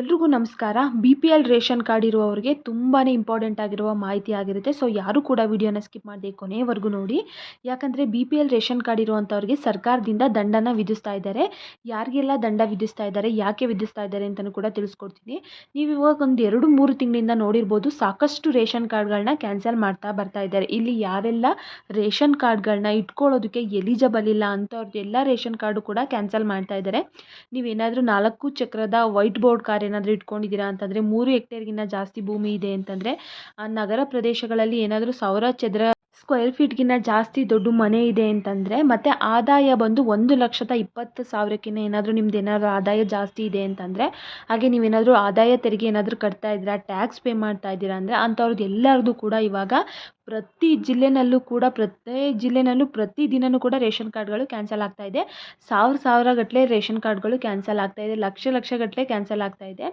ಎಲ್ರಿಗೂ ನಮಸ್ಕಾರ. B P L ration card ಇರುವವರಿಗೆ ತುಂಬಾ ಇಂಪಾರ್ಟೆಂಟ್ ಆಗಿರುವ ಮಾಹಿತಿ ಆಗಿರುತ್ತೆ. ಸೊ ಯಾರು ಕೂಡ ವಿಡಿಯೋನ ಸ್ಕಿಪ್ ಮಾಡಿದೆ ಕೊನೆಯವರೆಗೂ ನೋಡಿ. ಯಾಕಂದರೆ B P L ration card ಇರುವಂಥವ್ರಿಗೆ ಸರ್ಕಾರದಿಂದ ದಂಡನ ವಿಧಿಸ್ತಾ ಇದ್ದಾರೆ. ಯಾರಿಗೆಲ್ಲ ದಂಡ ವಿಧಿಸ್ತಾ ಇದ್ದಾರೆ, ಯಾಕೆ ವಿಧಿಸ್ತಾ ಇದ್ದಾರೆ ಅಂತಲೂ ಕೂಡ ತಿಳಿಸ್ಕೊಡ್ತೀನಿ. ನೀವು ಇವಾಗ ಒಂದು ಎರಡು ಮೂರು ತಿಂಗಳಿಂದ ನೋಡಿರ್ಬೋದು ಸಾಕಷ್ಟು ರೇಷನ್ ಕಾರ್ಡ್ಗಳನ್ನ ಕ್ಯಾನ್ಸಲ್ ಮಾಡ್ತಾ ಬರ್ತಾ ಇದ್ದಾರೆ. ಇಲ್ಲಿ ಯಾರೆಲ್ಲ ರೇಷನ್ ಕಾರ್ಡ್ಗಳನ್ನ ಇಟ್ಕೊಳ್ಳೋದಕ್ಕೆ ಎಲಿಜಬಲ್ ಇಲ್ಲ ಅಂಥವ್ರದ್ದು ಎಲ್ಲ ರೇಷನ್ ಕಾರ್ಡು ಕೂಡ ಕ್ಯಾನ್ಸಲ್ ಮಾಡ್ತಾ ಇದ್ದಾರೆ. ನೀವೇನಾದರೂ ನಾಲ್ಕು ಚಕ್ರದ ವೈಟ್ ಬೋರ್ಡ್ ಕಾರ್ ಏನಾದರೂ ಇಟ್ಕೊಂಡಿದ್ದೀರಾ ಅಂತಂದರೆ ಮೂರು ಹೆಕ್ಟೇರ್ಗಿಂತ ಜಾಸ್ತಿ ಭೂಮಿ ಇದೆ ಅಂತಂದರೆ ನಗರ ಪ್ರದೇಶಗಳಲ್ಲಿ ಏನಾದರೂ ಸಾವಿರ ಚದರ ಸ್ಕ್ವೇರ್ ಫೀಟ್ಗಿಂತ ಜಾಸ್ತಿ ದೊಡ್ಡ ಮನೆ ಇದೆ ಅಂತಂದರೆ ಮತ್ತು ಆದಾಯ ಬಂದು ಒಂದು ಲಕ್ಷದ ಇಪ್ಪತ್ತು ಸಾವಿರಕ್ಕಿಂತ ಏನಾದರೂ ನಿಮ್ದು ಏನಾದರೂ ಆದಾಯ ಜಾಸ್ತಿ ಇದೆ ಅಂತಂದರೆ, ಹಾಗೆ ನೀವೇನಾದರೂ ಆದಾಯ ತೆರಿಗೆ ಏನಾದರೂ ಕಟ್ತಾ ಇದ್ದೀರಾ ಟ್ಯಾಕ್ಸ್ ಪೇ ಮಾಡ್ತಾ ಇದ್ದೀರಾ ಅಂದರೆ ಅಂಥವ್ರದ್ದು ಎಲ್ಲರದ್ದು ಕೂಡ ಇವಾಗ ಪ್ರತಿ ಜಿಲ್ಲೆನಲ್ಲೂ ಕೂಡ ಪ್ರತಿ ಜಿಲ್ಲೆನಲ್ಲೂ ಪ್ರತಿ ದಿನವೂ ಕೂಡ ರೇಷನ್ ಕಾರ್ಡ್ಗಳು ಕ್ಯಾನ್ಸಲ್ ಆಗ್ತಾ ಇದೆ. ಸಾವಿರ ಸಾವಿರ ಗಟ್ಟಲೆ ರೇಷನ್ ಕಾರ್ಡ್ಗಳು ಕ್ಯಾನ್ಸಲ್ ಆಗ್ತಾ ಇದೆ. ಲಕ್ಷ ಲಕ್ಷ ಗಟ್ಟಲೆ ಕ್ಯಾನ್ಸಲ್ ಆಗ್ತಾ ಇದೆ.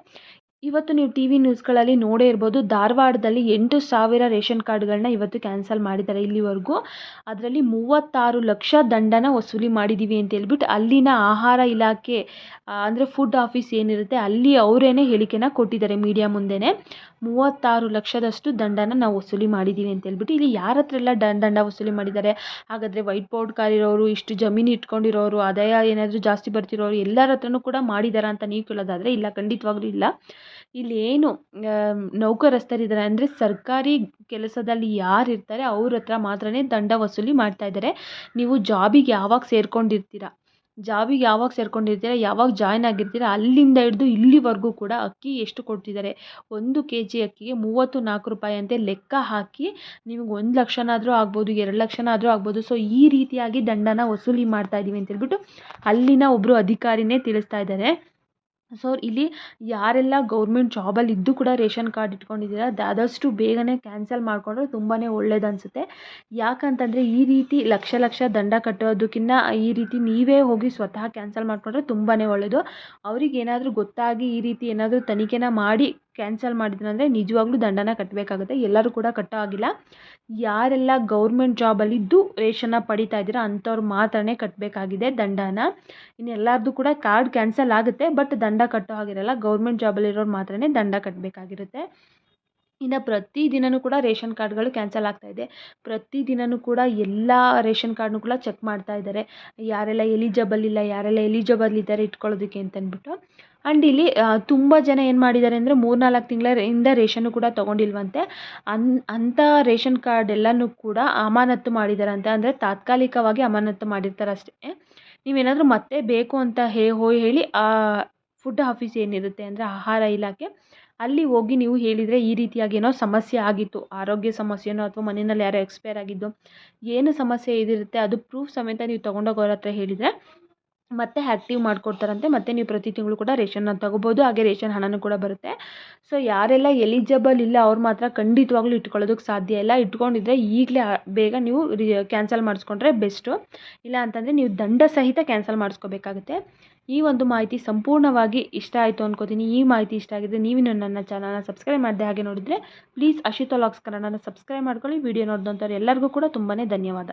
ಇವತ್ತು ನೀವು ಟಿ ವಿ ನ್ಯೂಸ್ಗಳಲ್ಲಿ ನೋಡೇ ಇರ್ಬೋದು. ಧಾರವಾಡದಲ್ಲಿ ಎಂಟು ಸಾವಿರ ರೇಷನ್ ಕಾರ್ಡ್ಗಳನ್ನ ಇವತ್ತು ಕ್ಯಾನ್ಸಲ್ ಮಾಡಿದ್ದಾರೆ ಇಲ್ಲಿವರೆಗೂ. ಅದರಲ್ಲಿ ಮೂವತ್ತಾರು ಲಕ್ಷ ದಂಡನ ವಸೂಲಿ ಮಾಡಿದ್ದೀವಿ ಅಂತ ಹೇಳ್ಬಿಟ್ಟು ಅಲ್ಲಿನ ಆಹಾರ ಇಲಾಖೆ ಅಂದರೆ ಫುಡ್ ಆಫೀಸ್ ಏನಿರುತ್ತೆ ಅಲ್ಲಿ ಅವರೇನೆ ಹೇಳಿಕೆನ ಕೊಟ್ಟಿದ್ದಾರೆ ಮೀಡಿಯಾ ಮುಂದೆನೇ. ಮೂವತ್ತಾರು ಲಕ್ಷದಷ್ಟು ದಂಡನ ನಾವು ವಸೂಲಿ ಮಾಡಿದ್ದೀವಿ ಅಂತ ಹೇಳ್ಬಿಟ್ಟು ಇಲ್ಲಿ ಯಾರ ಹತ್ರ ಎಲ್ಲ ದಂಡ ವಸೂಲಿ ಮಾಡಿದ್ದಾರೆ? ಹಾಗಾದರೆ ವೈಟ್ ಬೋರ್ಡ್ ಕಾರ್ ಇರೋರು ಇಷ್ಟು ಜಮೀನು ಇಟ್ಕೊಂಡಿರೋರು, ಆದಾಯ ಏನಾದರೂ ಜಾಸ್ತಿ ಬರ್ತಿರೋರು ಎಲ್ಲರ ಹತ್ರನೂ ಕೂಡ ಮಾಡಿದ್ದಾರೆ ಅಂತ ನೀವು ಕೇಳೋದಾದರೆ ಇಲ್ಲ, ಖಂಡಿತವಾಗ್ಲೂ ಇಲ್ಲ. ಇಲ್ಲಿ ಏನು ನೌಕರಸ್ಥರಿದ್ದಾರೆ ಅಂದರೆ ಸರ್ಕಾರಿ ಕೆಲಸದಲ್ಲಿ ಯಾರು ಇರ್ತಾರೆ ಅವ್ರ ಹತ್ರ ಮಾತ್ರನೇ ದಂಡ ವಸೂಲಿ ಮಾಡ್ತಾ ಇದ್ದಾರೆ ನೀವು ಜಾಬಿಗೆ ಯಾವಾಗ ಸೇರ್ಕೊಂಡಿರ್ತೀರ? ಜಾಬಿಗೆ ಯಾವಾಗ ಸೇರ್ಕೊಂಡಿರ್ತೀರ? ಯಾವಾಗ ಜಾಯ್ನ್ ಆಗಿರ್ತೀರ? ಅಲ್ಲಿಂದ ಹಿಡಿದು ಇಲ್ಲಿವರೆಗೂ ಕೂಡ ಅಕ್ಕಿ ಎಷ್ಟು ಕೊಡ್ತಿದ್ದಾರೆ ಒಂದು ಕೆ ಜಿ ಅಕ್ಕಿಗೆ ಮೂವತ್ತು ನಾಲ್ಕು ರೂಪಾಯಿ ಅಂತೆ ಲೆಕ್ಕ ಹಾಕಿ ನಿಮಗೆ ಒಂದು ಲಕ್ಷನಾದರೂ ಆಗ್ಬೋದು, ಎರಡು ಲಕ್ಷನಾದರೂ ಆಗ್ಬೋದು. ಸೊ ಈ ರೀತಿಯಾಗಿ ದಂಡನ ವಸೂಲಿ ಮಾಡ್ತಾ ಇದ್ದೀವಿ ಅಂತೇಳ್ಬಿಟ್ಟು ಅಲ್ಲಿನ ಒಬ್ಬರು ಅಧಿಕಾರಿನೇ ತಿಳಿಸ್ತಾ ಇದ್ದಾರೆ ಸೊ ಇಲ್ಲಿ ಯಾರೆಲ್ಲ ಗೌರ್ಮೆಂಟ್ ಜಾಬಲ್ಲಿ ಇದ್ದು ಕೂಡ ರೇಷನ್ ಕಾರ್ಡ್ ಇಟ್ಕೊಂಡಿದ್ದೀರ ಆದಷ್ಟು ಬೇಗನೆ ಕ್ಯಾನ್ಸಲ್ ಮಾಡಿಕೊಂಡ್ರೆ ತುಂಬಾ ಒಳ್ಳೇದು ಅನಿಸುತ್ತೆ ಯಾಕಂತಂದರೆ ಈ ರೀತಿ ಲಕ್ಷ ಲಕ್ಷ ದಂಡ ಕಟ್ಟೋದಕ್ಕಿಂತ ಈ ರೀತಿ ನೀವೇ ಹೋಗಿ ಸ್ವತಃ ಕ್ಯಾನ್ಸಲ್ ಮಾಡಿಕೊಂಡ್ರೆ ತುಂಬಾ ಒಳ್ಳೆಯದು ಅವ್ರಿಗೆ ಏನಾದರೂ ಗೊತ್ತಾಗಿ ಈ ರೀತಿ ಏನಾದರೂ ತನಿಖೆನ ಮಾಡಿ ಕ್ಯಾನ್ಸಲ್ ಮಾಡಿದ್ರು ಅಂದರೆ ನಿಜವಾಗ್ಲೂ ದಂಡನ ಕಟ್ಟಬೇಕಾಗುತ್ತೆ ಎಲ್ಲರೂ ಕೂಡ ಕಟ್ಟೋ ಆಗಿಲ್ಲ ಯಾರೆಲ್ಲ ಗೌರ್ಮೆಂಟ್ ಜಾಬಲ್ಲಿದ್ದು ರೇಷನ್ನ ಪಡಿತಾ ಇದ್ದೀರಾ ಅಂಥವ್ರು ಮಾತ್ರನೇ ಕಟ್ಟಬೇಕಾಗಿದೆ ದಂಡನ. ಇನ್ನು ಎಲ್ಲರದ್ದು ಕೂಡ ಕಾರ್ಡ್ ಕ್ಯಾನ್ಸಲ್ ಆಗುತ್ತೆ, ಬಟ್ ದಂಡ ಕಟ್ಟೋ ಹಾಗಿರಲ್ಲ ಗೌರ್ಮೆಂಟ್ ಜಾಬಲ್ಲಿರೋರು ಮಾತ್ರನೇ ದಂಡ ಕಟ್ಟಬೇಕಾಗಿರುತ್ತೆ ಇನ್ನು ಪ್ರತಿ ದಿನವೂ ಕೂಡ ರೇಷನ್ ಕಾರ್ಡ್ಗಳು ಕ್ಯಾನ್ಸಲ್ ಆಗ್ತಾ ಇದೆ. ಪ್ರತಿ ದಿನವೂ ಕೂಡ ಎಲ್ಲ ರೇಷನ್ ಕಾರ್ಡ್ನೂ ಕೂಡ ಚೆಕ್ ಮಾಡ್ತಾ ಇದ್ದಾರೆ ಯಾರೆಲ್ಲ ಎಲಿಜಬಲ್ ಇಲ್ಲ, ಯಾರೆಲ್ಲ ಎಲಿಜಬಲ್ ಇದ್ದಾರೆ ಇಟ್ಕೊಳ್ಳೋದಕ್ಕೆ ಅಂತಂದ್ಬಿಟ್ಟು ಆ್ಯಂಡ್ ಇಲ್ಲಿ ತುಂಬ ಜನ ಏನು ಮಾಡಿದ್ದಾರೆ ಅಂದರೆ ಮೂರು ನಾಲ್ಕು ತಿಂಗಳಿಂದ ರೇಷನ್ನು ಕೂಡ ತೊಗೊಂಡಿಲ್ವಂತೆ. ಅನ್ ಅಂಥ ರೇಷನ್ ಕಾರ್ಡ್ ಎಲ್ಲನೂ ಕೂಡ ಅಮಾನತ್ತು ಅಂತ ಅಂದರೆ ತಾತ್ಕಾಲಿಕವಾಗಿ ಅಮಾನತ್ತು ಮಾಡಿರ್ತಾರೆ ಅಷ್ಟೇ. ನೀವೇನಾದರೂ ಮತ್ತೆ ಬೇಕು ಅಂತ ಹೇ, ಹೋಯ್ ಹೇಳಿ ಫುಡ್ ಆಫೀಸ್ ಏನಿರುತ್ತೆ ಅಂದರೆ ಆಹಾರ ಇಲಾಖೆ ಅಲ್ಲಿ ಹೋಗಿ ನೀವು ಹೇಳಿದರೆ ಈ ರೀತಿಯಾಗಿ ಏನೋ ಸಮಸ್ಯೆ ಆಗಿತ್ತು, ಆರೋಗ್ಯ ಸಮಸ್ಯೆನೋ ಅಥವಾ ಮನೆಯಲ್ಲಿ ಯಾರೋ ಎಕ್ಸ್ಪೈರ್ ಆಗಿದ್ದು, ಏನು ಸಮಸ್ಯೆ ಇದಿರುತ್ತೆ ಅದು ಪ್ರೂಫ್ ಸಮೇತ ನೀವು ತೊಗೊಂಡೋಗಿ ಅವ್ರ ಹತ್ರ ಹೇಳಿದರೆ ಮತ್ತೆ ಆ್ಯಕ್ಟಿವ್ ಮಾಡಿಕೊಡ್ತಾರಂತೆ, ಮತ್ತೆ ನೀವು ಪ್ರತಿ ತಿಂಗಳು ಕೂಡ ರೇಷನ್ನ ತೊಗೋಬೋದು, ಹಾಗೆ ರೇಷನ್ ಹಣನೂ ಕೂಡ ಬರುತ್ತೆ. ಸೊ ಯಾರೆಲ್ಲ ಎಲಿಜಿಬಲ್ ಇಲ್ಲ, ಅವ್ರು ಮಾತ್ರ ಖಂಡಿತವಾಗ್ಲೂ ಇಟ್ಕೊಳ್ಳೋದಕ್ಕೆ ಸಾಧ್ಯ ಇಲ್ಲ. ಇಟ್ಕೊಂಡಿದ್ರೆ ಈಗಲೇ ಬೇಗ ನೀವು ಕ್ಯಾನ್ಸಲ್ ಮಾಡಿಸ್ಕೊಂಡ್ರೆ ಬೆಸ್ಟು ಇಲ್ಲ ಅಂತಂದರೆ ನೀವು ದಂಡ ಸಹಿತ ಕ್ಯಾನ್ಸಲ್ ಮಾಡಿಸ್ಕೋಬೇಕಾಗುತ್ತೆ. ಈ ಒಂದು ಮಾಹಿತಿ ಸಂಪೂರ್ಣವಾಗಿ ಇಷ್ಟ ಆಯಿತು ಅನ್ಕೋತೀನಿ. ಈ ಮಾಹಿತಿ ಇಷ್ಟ ಆಗಿದ್ದರೆ ನೀವು ನನ್ನ ಚಾನಲ್ನ ಸಬ್ಸ್ಕ್ರೈಬ್ ಮಾಡಿದೆ ಹಾಗೆ ನೋಡಿದರೆ ಪ್ಲೀಸ್ ಅಶಿತಾ ಲಾಕ್ಸ್ ಕನ್ನಡನ ಸಬ್ಸ್ಕ್ರೈಬ್ ಮಾಡ್ಕೊಳ್ಳಿ. ವಿಡಿಯೋ ನೋಡಿದಂಥವ್ರು ಎಲ್ಲರಿಗೂ ಕೂಡ ತುಂಬಾ ಧನ್ಯವಾದ.